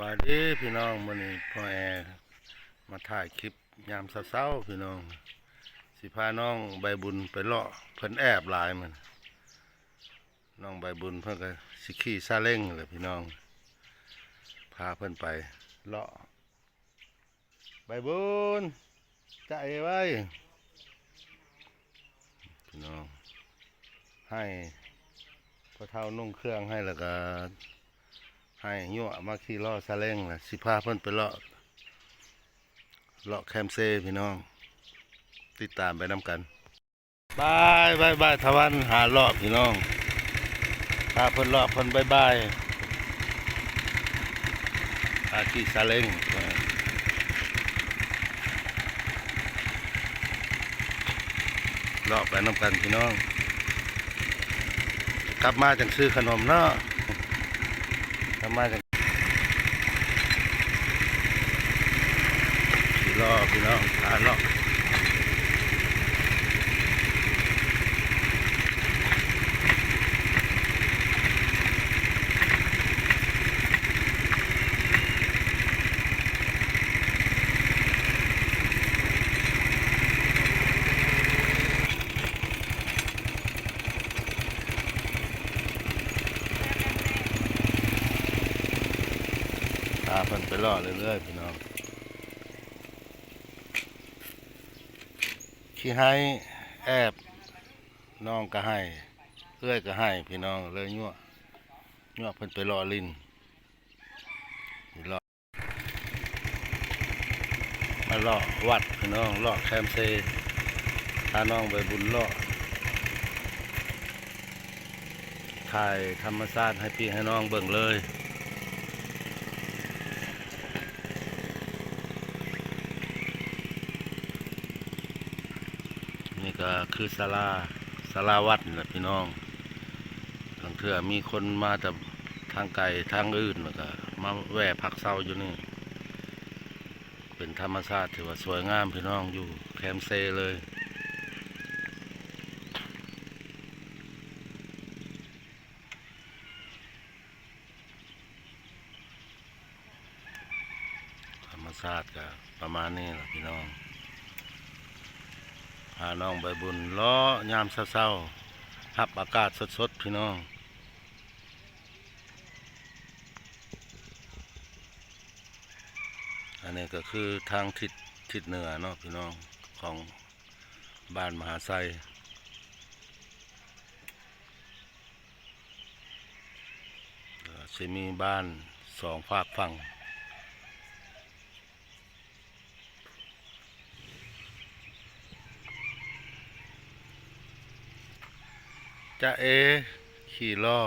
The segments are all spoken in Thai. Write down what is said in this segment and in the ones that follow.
วัสดีพี่น้องมื้อนี้พ่อแอร์มาถ่ายคลิปยามเช้าๆพี่น้อง สิพาน้องใบบุญไปเลาะเพิ่นแอบหลายมันน้องใบบุญเพิ่นก็สิขี่ซาเล้งแหละพี่น้อง พาเพิ่นไปเลาะใบบุญจะเอไว้พี่น้องให้พอเฒ่านุ่งเครื่องให้แล้วก็ ให้ยั่วมาขี่ล้อซาเล้งนะสิพาเพิ่นไปเลาะเลาะแคมเซ่พี่น้อง ติดตามไปน้ำกันบายบายบายทวันหาเลาะพี่น้องพาเพิ่นเลาะเพิ่นบายบายพาขี่ซาเล้งเลาะไปน้ำกันพี่น้อง กลับมาจังซื้อขนมเนาะ ทำมาจากสี่รอบพี่น้อบทานรอบาเพิ่นไปล่อเรื่อยๆพี่น้องขี้ให้แอบน้องก็ให้เอื้อยก็ให้พี่น้องเลยยั่วยั่วเพิ่นไปล่อลิ้นล่อมาล่อวัดพี่น้องล่อแคมเซพาน้องไปบุญล่อถ่ายธรรมชาติให้พี่ให้น้องเบิ่งเลย นี่ ก็คือสาลาสาลาวัดนี่แหละพี่น้องทางเถื่อมีคนมาจากทางไกลทางอื่นแล้วก็มาแวะพักเศร้าอยู่นี่ เป็นธรรมชาติถือว่าสวยงามพี่น้องอยู่แคมเซเลย ธรรมชาติก็ประมาณนี้แหละพี่น้อง พา น้องใบบุญล้อยามเศร้าๆรับอากาศสดๆพี่น้องอันนี้ก็คือทางทิศทิศเหนือเนาะพี่น้องของบ้านมหาไซจะมีบ้านสองฝากฝั่ง จะเอขี่ล้อ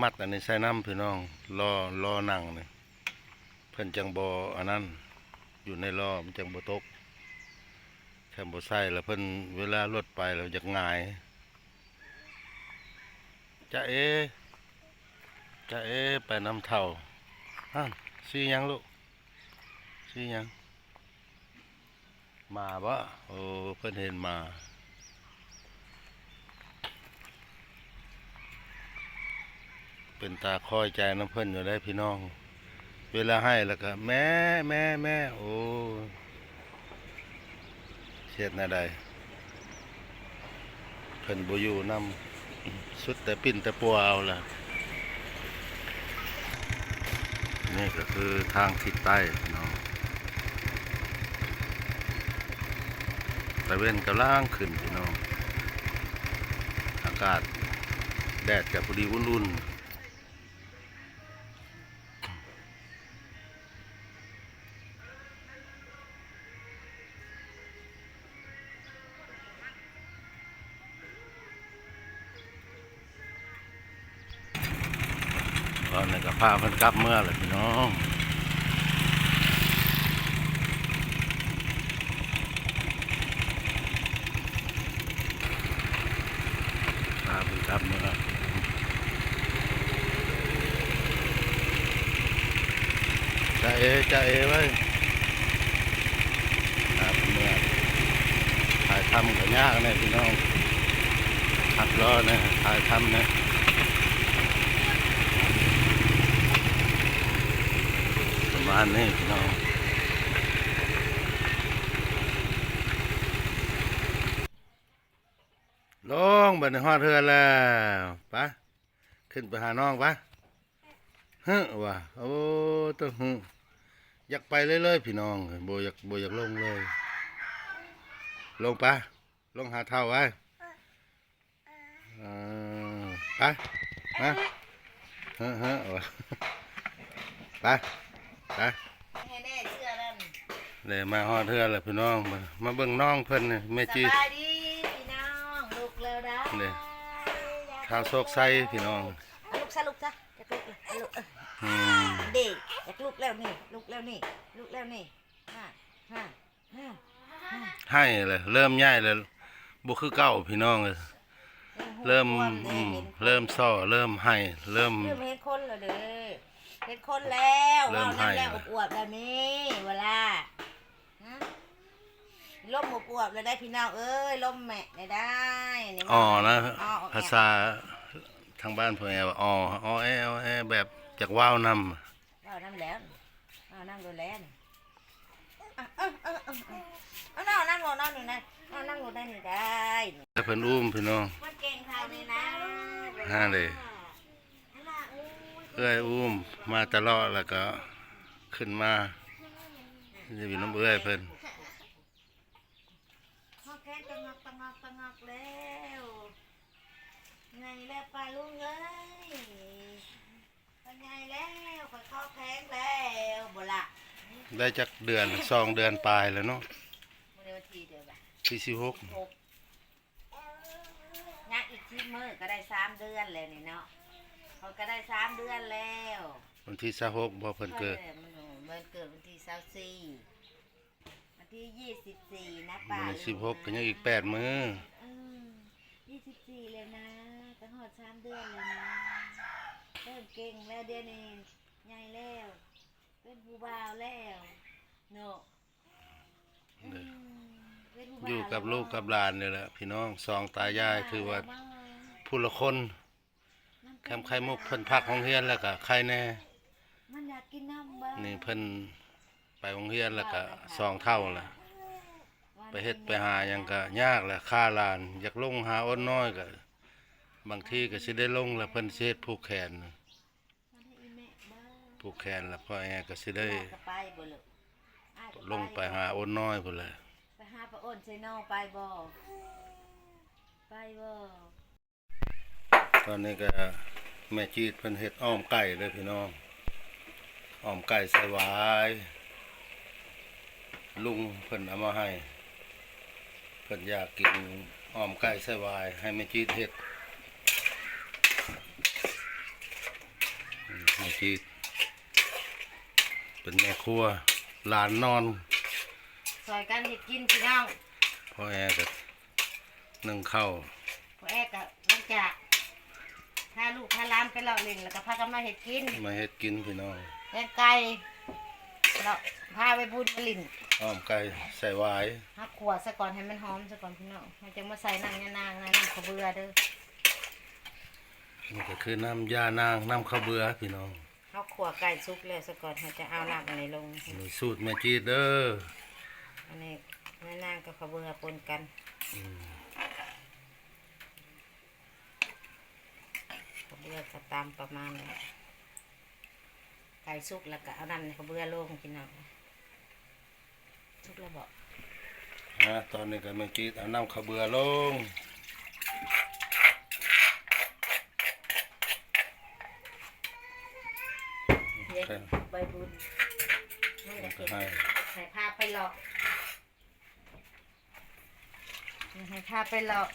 มัดอันนี้ใส่น้ำพี่น้องล้อล้อนั่งนี่เพิ่นจังบออันนั้น อยู่ในล้อมันจังบ่ตกแค่บ่ใส่แล้วเพิ่นเวลารถไปแล้วจะงายจะเอจะเอไปน้ำเท่าฮะซื้อยังลูกซื้อยังมาบ่โอ้เพิ่นเห็นมา เป็นตาคอยใจน้ำเพิ่นอยู่ได้พี่น้อง เวลาให้แล้วก็แม่แม่แม่โอ้เช็ดนาใดเพิ่นบ่อยู่นำสุดแต่ปิ้นแต่ปัวเอาล่ะ นี่ก็คือทางทิศใต้พี่น้องตะเวนกำลังขึ้นพี่น้อง อากาศแดดกับพอดีอุ่นๆาเพิ่นกลับเมื่อเลยพี่น้องพาเพิ่นกลับเมื่อจะเอจะเอไว้พาเพิ่นเมื่อถ่ายทำก็ยากเนี่ยพี่น้องขับล้อเนี่ยถ่ายทำเนี่ย ณนี้พี่น้องลงบันฮอดเทือแล้วปะขึ้นไปหาน้องปะฮึว่ะโอ้ตัวฮึอยากไปเรื่อยๆพี่น้องโบอยากโบอยากลงเลย ลงปะลงหาเท่าไว้ไปมาเฮ้อเฮ้อว่ะไป ไปให้แน่เชื่อนั่นเลยมาฮอดเทือนแล้วพี่น้องมามาเบิ่งน้องเพิ่นนี่แม่สจีบายดีพี่น้องลูกแล้วนะเลยท้าวโศกไซพี่น้องเอาลูกซะลูกซะอยากลูกเลยเอาลูกเอออืมเด็กอยากลูกแล้วนี่ลูกแล้วนี่ลูกแล้วนี่ห้าห้าห้าห้าให้เลยเริ่มย้ายเลยบ่คือเก่าพี่น้องเลยเริ่มอืมเริ่มซ้อเริ่มให้เริ่ม เริ่มเห็นคนแล้วเด้อ เห็นคนแล้วเริ่มว้านั่นให้แล้วอวบๆแบบนี้เวลาฮะล่มอวบๆเลยได้พี่น้องเอ้ยล่มแม่ได้ได้นี่อ๋อนะอ๋อภาษาทางบ้านเพิ่นแว่าอ๋ออ๋อแอออแอแบบจากว้าวนำเอาน้ำแล้วเอานั่งดูแลนี่อะเอาเอาเอาเอาเอานั่งนั่งลงนั่งอยู่นะเอานั่งลงได้นี่ได้แล้วเพิ่นอุ้มพี่น้องมันเก่งใครนี่นะ ห้าเลยน่าอู้ เอ้อยอุ้มมาตลอดแล้วก็ขึ้นมาจะมีน้ำเอื้อยเพิ่นข้อแค้นตังอกตังอกตังอกแล้วไงแล้วปลาลุงเอ้ยเป็นไงแล้วข่อยข้อแข้งแล้วบ่ละได้จักเดือนสองเดือนปลายแล้วเนาะมื้อนี้วันที่เดียวบ่ะที่สิบหกหกงักอีกทีมือก็ได้สามเดือนแล้วนี่เนาะ เขาก็ได้สามเดือนแล้ววันที่สิบหกบ่เพิ่นเกิดออมันมันเกิดวันที่สิบสี่วันที่ยี่สิบสี่นะป้าวันที่สิบหกก็ยังอีกแปดมื้อยี่สิบสี่เลยนะตั้งหอดสามเดือนเลยนะเริ่มเก่งแล้วเดี๋ยวนี้ใหญ่แล้ว เป็นผู้บ่าวแล้วเนาะอืมเป็นผู้อบ่าวยู่กับแวลูกกับหลานนี่แหละพี่น้องสองตายายถือว่าผู้ละคน แคมไข่มุกเพิ่นพักโรงเรียนแล้วก็ใครแน่มันอยากกินน้ำบ้างนี่เพิ่นไปโรงเรียนแล้วก็สองเท่าละไปเฮ็ดไปหาหยังก็ยากแหละค่าหลาน อยากลงหาอ้นน้อยก็บางทีก็สิได้ลงแล้วเพิ่นสิเฮ็ดผูกแขนมันให้อีแม่บ้างผูกแขนแล้วพ่อแอก็สิได้อ้ายก็ไปบ่ลูกอ้ายก็ลงไปหาอ้นน้อยพุ่นแหละไปหาปลาอ้นใส่นอไปบ่ไปบ่ตอนนี้ก็ แม่จีดเพิ่นเฮ็ดอ้อมไก่เลยพี่น้องอ้อมไก่ใส่หวายลุงเพิ่นเอามาให้เพิ่นอยากกินอ้อมไก่ใส่หวายให้แม่จีดเฮ็ดอืมแม่จีดเป็นแม่ครัวหลานนอนซอยกันเฮ็ดกินพี่น้องพ่อแอก็นึ่งข้าวพ่อแอกก็หลังจาก พาลูกพาหลานไปเลาะเล่นแล้วก็พากันมาเฮ็ดกินมาเฮ็ดกินพี่น้องเลี้ยงไก่แล้วพาไปบุญไปลินอ้อมไก่ใส่หวายหักขวดซะก่อนให้มันหอมซะก่อนพี่น้องมันจะมาใส่น้ำยานางนะน้ำข้าวเบื่อเด้อนี่ก็คือน้ำยานางน้ำข้าวเบือพี่น้องเอาขวดไก่ซุกเลยซะก่อนเราจะเอาน้ำอะไรลง นี่สูตรแม่จีดเด้ออันนี้ยานางกับข้าวเบื่อปนกัน อืม ข้าวเบื่อก็ตามประมาณนี้ไก่ซุกแล้วก็เอาน้ำข้าวเบื่อลงพี่น้องซุกแล้วบอกฮะตอนนี้ก็แม่จีดเอาน้ำข้าวเบือลงเย็ดใบบุญนี่จะก็เก็บให้ใส่ผ้าไปหลอกให้ผ้าไปหลอก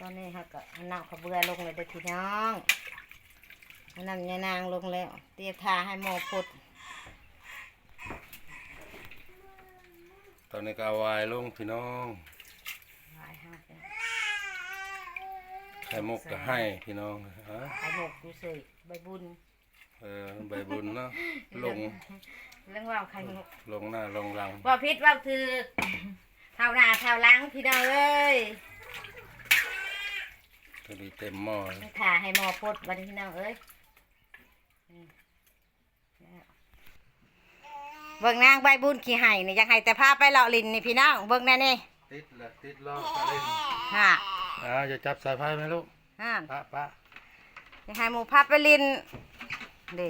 ตอนนี้เขาก็เอาน้ำข้าวเบื่อลงเลยเด้อพี่น้องเอาน้ำยานางลงแล้ว เตรียมทาให้หมอพดตอนนี้ก็เอาไวายลงพี่น้องไว้ห้าเป็นไข่มุกก็ให้พี่น้องฮะไข่หมกดูสิใบบุญ เออใบบุญเนาะลงเรื่องว่าวไข่หมกลงหน้าลงหลังว่าพิษว่าคือเท่าหน้าเท่าหลังพี่น้องเอ้ย ตัวนี้เต็มหม้อให้ทาให้หมอพดวันนี้พี่น้องเอ้ยอืมแล้วเบิ่งนางใบบุญขี้ไห้นี่อยากให้แต่พาไปเลาะลินนี่พี่น้องเบิ่งแน่นี่ติดละติดล้อซาเล้งฮะอ่าจะจับสายไฟไหมลูกฮะปะปะอยากให้หมูพาไปลินเดิ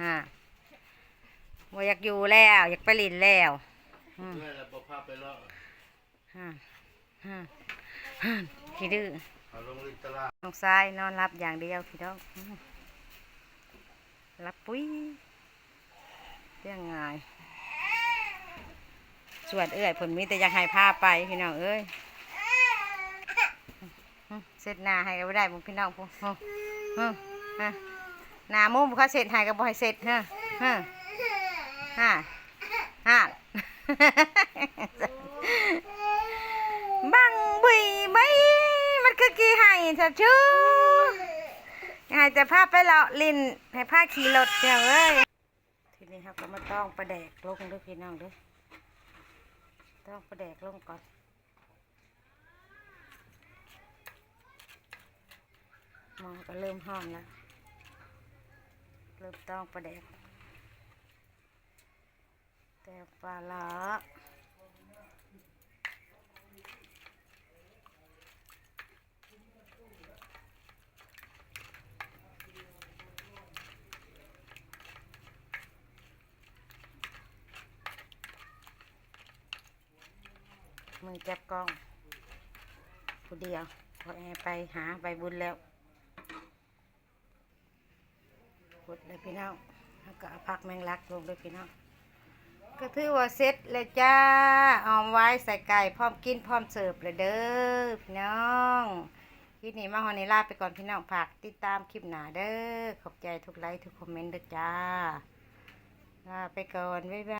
ฮะบ่อยากอยู่แล้วอยากไปลินแล้วอืม เพื่อจะบอกพาไปล้อฮะฮะฮะขี้ดื้อ เอาลงลินตลาดน้องซ้ายนอนรับอย่างเดียวพี่น้องรับปุ้ยเรื่องง่ายส่วนเอื้อยผลมีแต่อยากให้พาไปพี่น้องเอ้ยเสร็จนาให้ก็ไม่ได้พี่น้องพวกอืมอืมฮะหน้ามุมเขาเสร็จให้ก็บ่ให้เสร็จฮะฮะฮะฮะ บังบุยใบมัน คือกี่ให้ชัดชูให้แต่พาไปเลาะลินให้พาขี่รถเจ้าเอ้ยทีนี้ครับก็มาต้องประแดกลงด้วยพี่น้องด้วยต้องประแดกลงก่อนมองก็เริ่มห้องแล้วเริ่มต้องประแดกแต่ปลาละ มือจับกล้องผู้เดียวพอแอไปหาใบบุญแล้วกดเลยพี่น้องแล้วก็เอาพักแมงลักลงเลยพี่น้องก็ถือว่าเสร็จเลยจ้าออมไว้ใส่ไก่พร้อมกินพร้อมเสิร์ฟเลยเด้อพี่น้องคลิปนี้มาฮอนิลาไปก่อนพี่น้องฝากติดตามคลิปหนาเด้อขอบใจทุกไลค์ทุกคอมเมนต์เด้อจ้าลาไปก่อนบ๊ายบาย